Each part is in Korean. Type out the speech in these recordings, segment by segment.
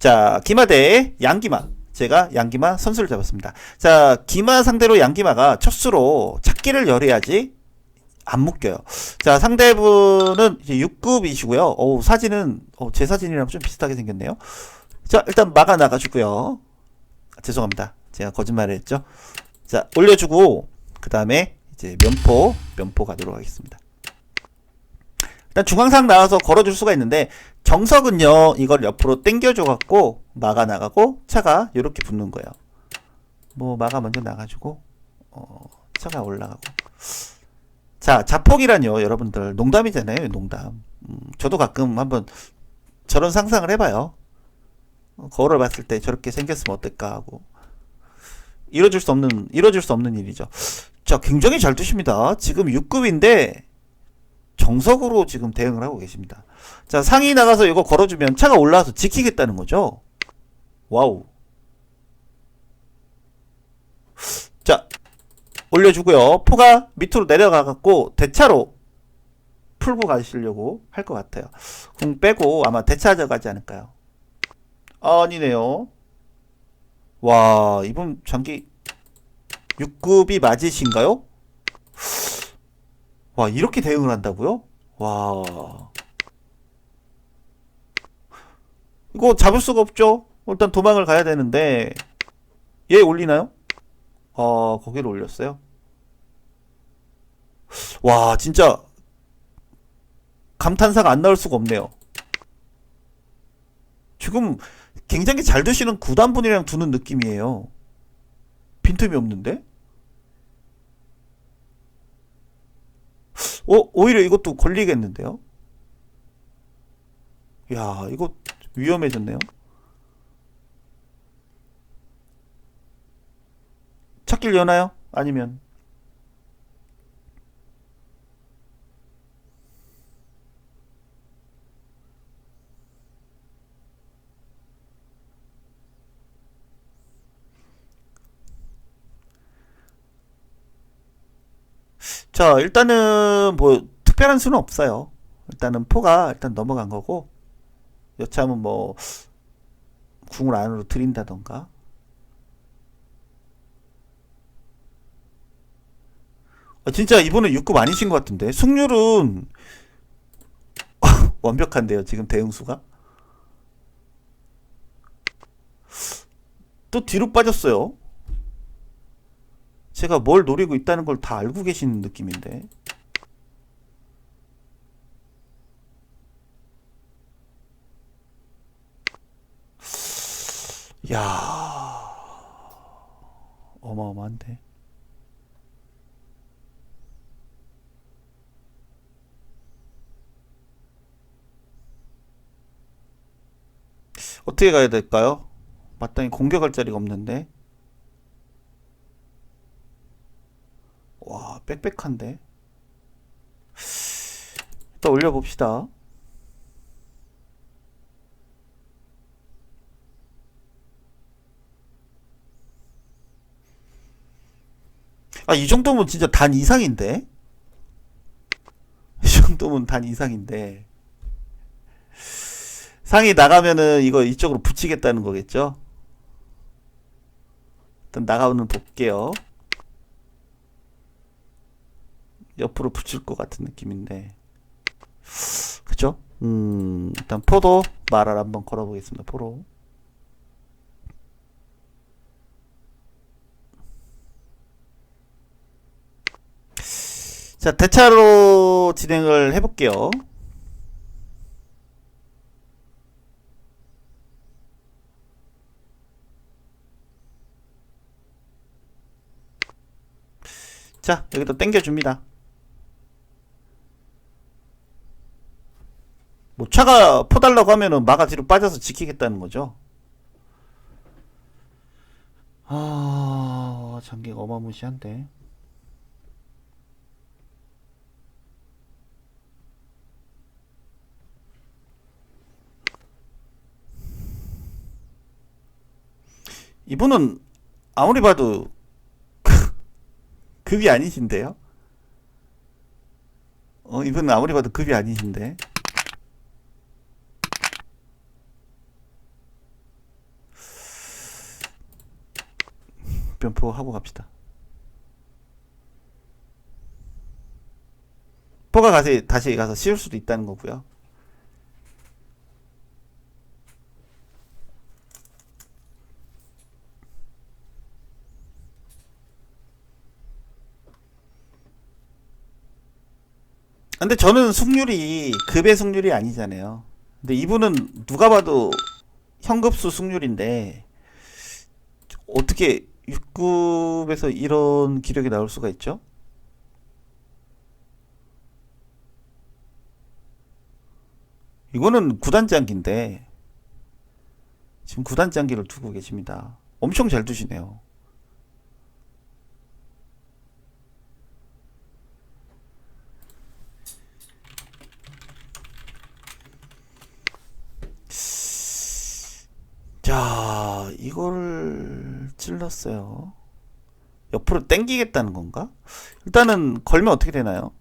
자, 기마 대 양기마. 제가 양기마 선수를 잡았습니다. 자, 기마 상대로 양기마가 첫 수로 찾기를 열어야지 안 묶여요. 자, 상대분은 이제 6급이시고요. 어우, 사진은 어, 제 사진이랑 좀 비슷하게 생겼네요. 자, 일단 막아 나가주고요. 아, 죄송합니다. 제가 거짓말을 했죠. 자, 올려주고 그 다음에 이제 면포 면포 가도록 하겠습니다. 일단 중앙상 나와서 걸어줄 수가 있는데 정석은요 이걸 옆으로 당겨줘 갖고 막아 나가고 차가 이렇게 붙는 거예요. 뭐 막아 먼저 나가지고 어, 차가 올라가고 자 자폭이란요 여러분들 농담이잖아요 농담. 음, 저도 가끔 한번 저런 상상을 해봐요. 어, 거울을 봤을 때 저렇게 생겼으면 어떨까 하고 이뤄줄 수 없는 이뤄줄 수 없는 일이죠. 자 굉장히 잘 두십니다. 지금 6급인데 정석으로 지금 대응을 하고 계십니다. 자, 상이 나가서 이거 걸어주면 차가 올라와서 지키겠다는 거죠. 와우. 자, 올려주고요. 포가 밑으로 내려가갖고 대차로 풀고 가시려고 할 것 같아요. 공 빼고 아마 대차하자 가지 않을까요? 아니네요. 와, 이분 장기 6급이 맞으신가요? 와, 이렇게 대응을 한다고요? 와. 이거 잡을 수가 없죠? 일단 도망을 가야 되는데, 얘 올리나요? 아, 거기를 올렸어요? 와, 진짜, 감탄사가 안 나올 수가 없네요. 지금 굉장히 잘 두시는 구단분이랑 두는 느낌이에요. 빈틈이 없는데? 어, 오히려 이것도 걸리겠는데요? 야, 이거 위험해졌네요. 찾길 여나요? 아니면 자, 일단은 뭐 특별한 수는 없어요. 일단은 포가 일단 넘어간 거고 여차하면 뭐 궁을 안으로 들인다던가. 아, 진짜 이분은 6급 아니신 것 같은데? 승률은 완벽한데요 지금 대응수가? 또 뒤로 빠졌어요 제가 뭘 노리고 있다는 걸 다 알고 계시는 느낌인데. 야 어마어마한데. 어떻게 가야 될까요? 마땅히 공격할 자리가 없는데 와 빽빽한데 일단 올려봅시다 아, 이 정도면 진짜 단 이상인데? 이 정도면 단 이상인데. 상이 나가면은 이거 이쪽으로 붙이겠다는 거겠죠? 일단 나가면 볼게요. 옆으로 붙일 것 같은 느낌인데. 그죠? 음, 일단 포도 말을 한번 걸어보겠습니다. 포로. 자, 대차로 진행을 해볼게요. 자, 여기다 당겨줍니다. 뭐 차가 퍼달라고 하면은 마가 뒤로 빠져서 지키겠다는 거죠. 아, 장기가 어마무시한데. 이분은 아무리 봐도 급이 아니신데요? 어, 이분은 아무리 봐도 급이 아니신데. 변포 하고 갑시다. 포가 가서 다시 가서 씌울 수도 있다는 거고요. 근데 저는 승률이 급의 승률이 아니잖아요. 근데 이분은 누가 봐도 현급수 승률인데 어떻게 6급에서 이런 기력이 나올 수가 있죠? 이거는 구단장기인데 지금 구단장기를 두고 계십니다. 엄청 잘 두시네요. 자, 찔렀어요. 옆으로 당기겠다는 건가? 일단은 걸면 어떻게 되나요?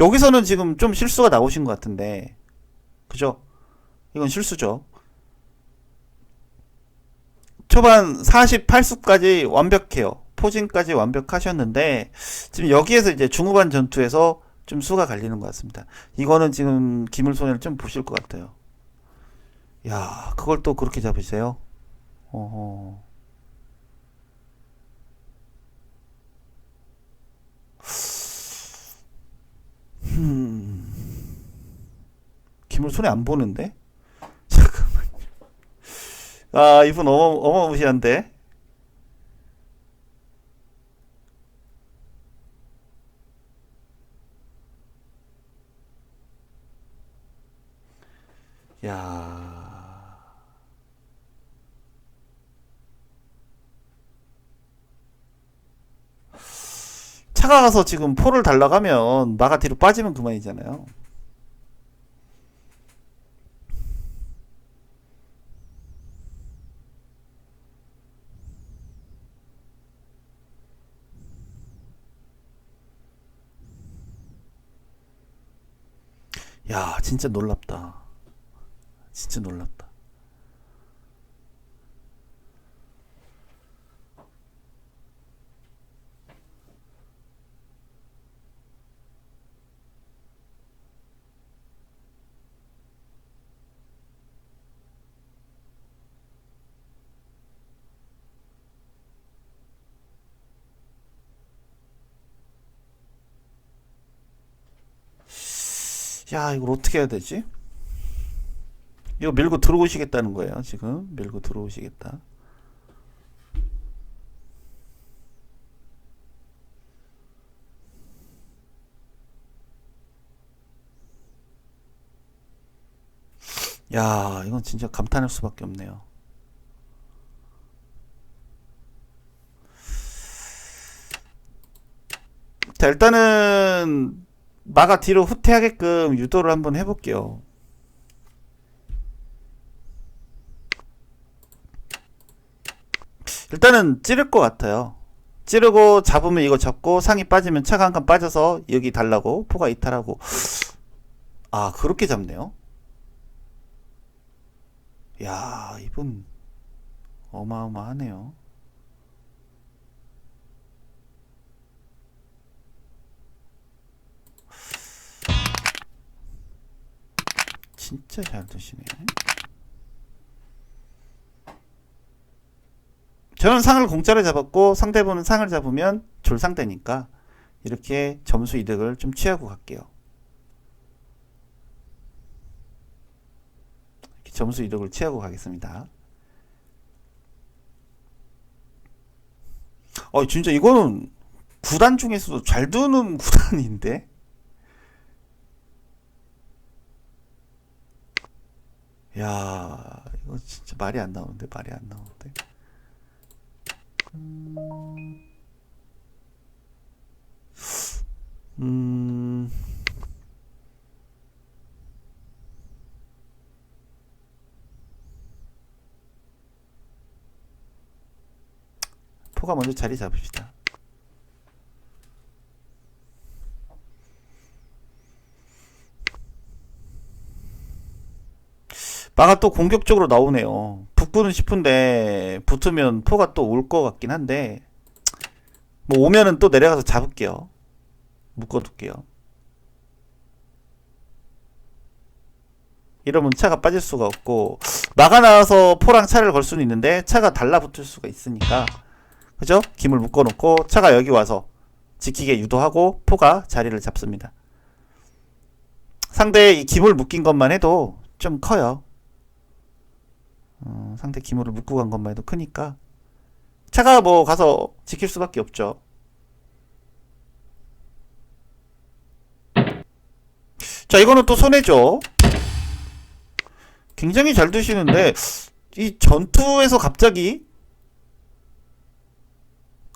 여기서는 지금 좀 실수가 나오신 것 같은데, 그죠? 이건 실수죠. 초반 48수까지 완벽해요. 포진까지 완벽하셨는데, 지금 여기에서 이제 중후반 전투에서 좀 수가 갈리는 것 같습니다. 이거는 지금 기물손해를 좀 보실 것 같아요. 야, 그걸 또 그렇게 잡으세요? 어허. 김을 손에 안 보는데? 잠깐만요. 아, 이분 어마, 어마무시한데? 야. 가서 지금 포를 달라가면 마가 뒤로 빠지면 그만이잖아요. 야, 진짜 놀랍다. 진짜 놀랍다. 야, 이걸 어떻게 해야 되지? 이거 밀고 들어오시겠다는 거예요, 지금. 밀고 들어오시겠다. 야, 이건 진짜 감탄할 수밖에 없네요. 자, 일단은 마가 뒤로 후퇴하게끔 유도를 한번 해볼게요. 일단은 찌를 것 같아요. 찌르고 잡으면 이거 잡고 상이 빠지면 차가 한 칸 빠져서 여기 달라고 포가 이탈하고 아 그렇게 잡네요. 야 이분 어마어마하네요. 진짜 잘 드시네. 저는 상을 공짜로 잡았고 상대분은 상을 잡으면 졸상되니까 이렇게 점수 이득을 좀 취하고 갈게요. 점수 이득을 취하고 가겠습니다. 어 진짜 이거는 구단 중에서도 잘 두는 구단인데 야 이거 진짜 말이 안 나오는데 말이 안 나오는데. 음. 포가 먼저 자리 잡읍시다 마가 또 공격적으로 나오네요. 붙고는 싶은데 붙으면 포가 또 올 것 같긴 한데 뭐 오면은 또 내려가서 잡을게요. 묶어둘게요. 이러면 차가 빠질 수가 없고 마가 나와서 포랑 차를 걸 수는 있는데 차가 달라붙을 수가 있으니까 그죠? 김을 묶어놓고 차가 여기 와서 지키게 유도하고 포가 자리를 잡습니다. 상대 이 기물 묶인 것만 해도 좀 커요. 어, 상대 기물을 묶고 간 것만 해도 크니까 차가 뭐 가서 지킬 수밖에 없죠. 자 이거는 또 손해죠. 굉장히 잘 드시는데 이 전투에서 갑자기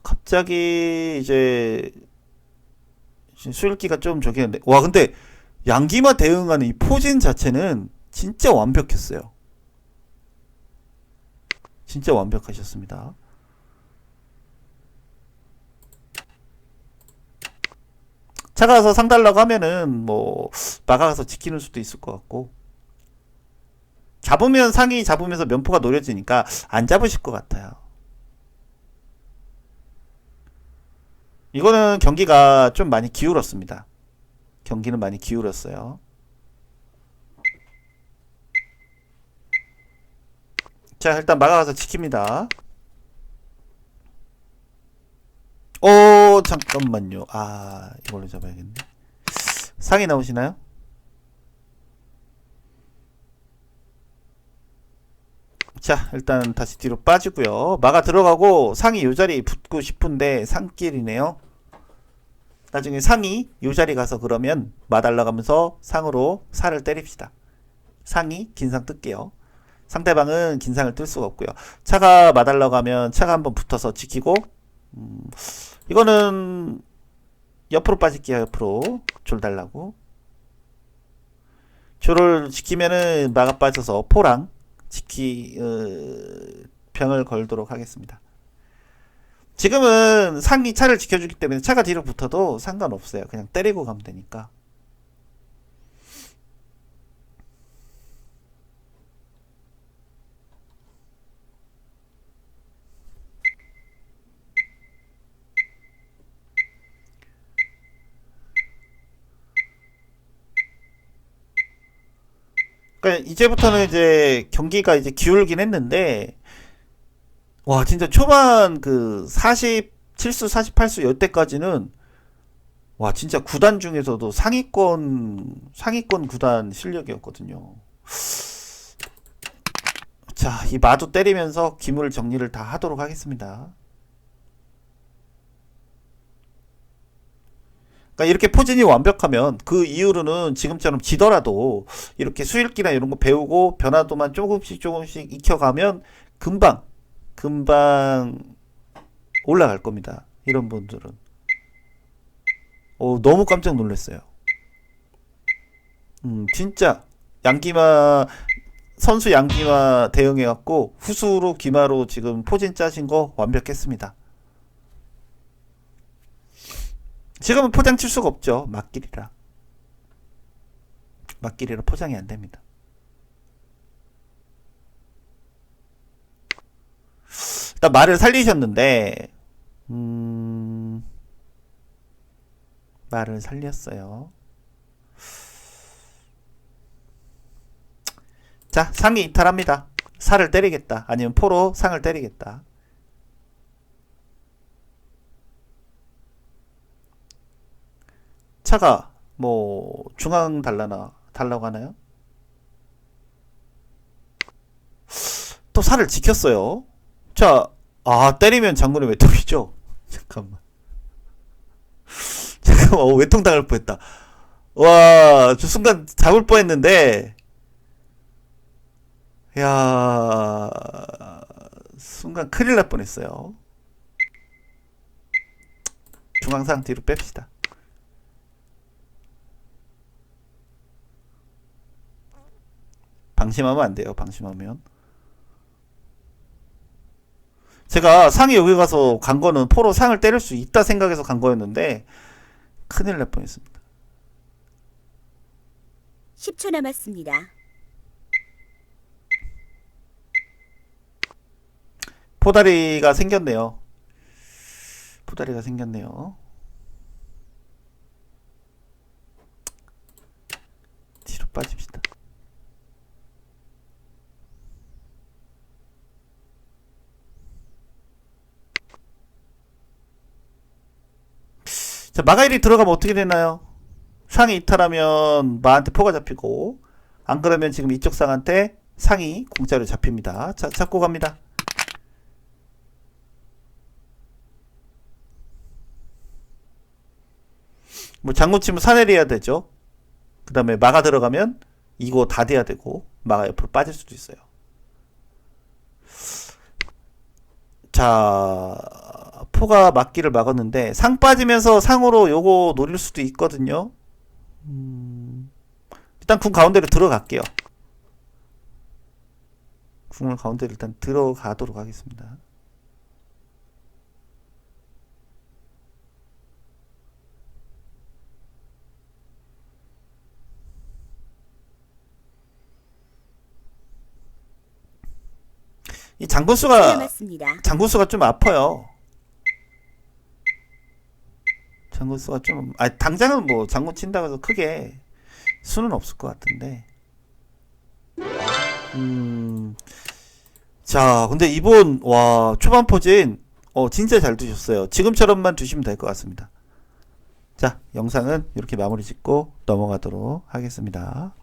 갑자기 이제 수일기가 좀 저기 했는데 와 근데 양기마 대응하는 이 포진 자체는 진짜 완벽했어요. 진짜 완벽하셨습니다. 차가서 상 달라고 하면은 뭐 막아가서 지키는 수도 있을 것 같고 잡으면 상이 잡으면서 면포가 노려지니까 안 잡으실 것 같아요. 이거는 경기가 좀 많이 기울었습니다. 경기는 많이 기울었어요. 자, 일단 막아가서 지킵니다. 오, 잠깐만요. 아, 이걸로 잡아야겠네. 상이 나오시나요? 자, 일단 다시 뒤로 빠지고요. 마가 들어가고 상이 요 자리에 붙고 싶은데 상길이네요. 나중에 상이 요 자리 가서 그러면 마 달라가면서 상으로 살을 때립시다. 상이 긴 상 뜰게요. 상대방은 긴 상을 뜰 수가 없고요. 차가 마달라고 하면 차가 한번 붙어서 지키고 음, 이거는 옆으로 빠질게요. 옆으로 줄 달라고 줄을 지키면은 마가 빠져서 포랑 지키 어, 병을 걸도록 하겠습니다. 지금은 상이 차를 지켜주기 때문에 차가 뒤로 붙어도 상관없어요. 그냥 때리고 가면 되니까. 그러니까 이제부터는 이제 경기가 이제 기울긴 했는데 와 진짜 초반 그 47수 48수 이때까지는 와 진짜 구단 중에서도 상위권 상위권 구단 실력이었거든요. 자, 이 마도 때리면서 기물 정리를 다 하도록 하겠습니다. 그러니까 이렇게 포진이 완벽하면 그 이후로는 지금처럼 지더라도 이렇게 수일기나 이런 거 배우고 변화도만 조금씩 조금씩 익혀가면 금방 금방 올라갈 겁니다. 이런 분들은. 오, 너무 깜짝 놀랐어요. 음, 진짜 양기마 선수 양기마 대응해갖고 후수로 기마로 지금 포진 짜신 거 완벽했습니다. 지금은 포장 칠 수가 없죠. 막길이라. 막길이라 포장이 안 됩니다. 일단 말을 살리셨는데, 음, 말을 살렸어요. 자, 상이 이탈합니다. 살을 때리겠다. 아니면 포로 상을 때리겠다. 차가 뭐 중앙 달라나 달라고 하나요? 또 살을 지켰어요. 자, 아 때리면 장군의 외통이죠. 잠깐만. 잠깐만, 어, 외통 당할 뻔했다. 와, 저 순간 잡을 뻔했는데, 야, 순간 큰일 날 뻔했어요. 중앙상 뒤로 뺍시다. 방심하면 안 돼요. 방심하면. 제가 상이 여기 가서 간 거는 포로 상을 때릴 수 있다 생각해서 간 거였는데 큰일 날 뻔했습니다. 10초 남았습니다. 포다리가 생겼네요. 포다리가 생겼네요. 뒤로 빠집시다. 자, 마가일이 들어가면 어떻게 되나요? 상이 이탈하면 마한테 포가 잡히고, 안 그러면 지금 이쪽 상한테 상이 공짜로 잡힙니다. 자, 잡고 갑니다. 뭐 장군 치면 사내리해야 되죠. 그 다음에 마가 들어가면 이거 다 돼야 되고 마가 옆으로 빠질 수도 있어요. 자 포가 막기를 막았는데 상 빠지면서 상으로 요거 노릴 수도 있거든요. 음, 일단 궁 가운데로 들어갈게요. 궁을 가운데로 일단 들어가도록 하겠습니다. 이 장군수가. 장군수가 좀 아파요. 장군수가 좀, 아, 당장은 뭐 장군 친다고 해서 크게 수는 없을 것 같은데. 음, 자, 근데 이번, 와, 초반 포진, 어, 진짜 잘 두셨어요. 지금처럼만 두시면 될 것 같습니다. 자, 영상은 이렇게 마무리 짓고 넘어가도록 하겠습니다.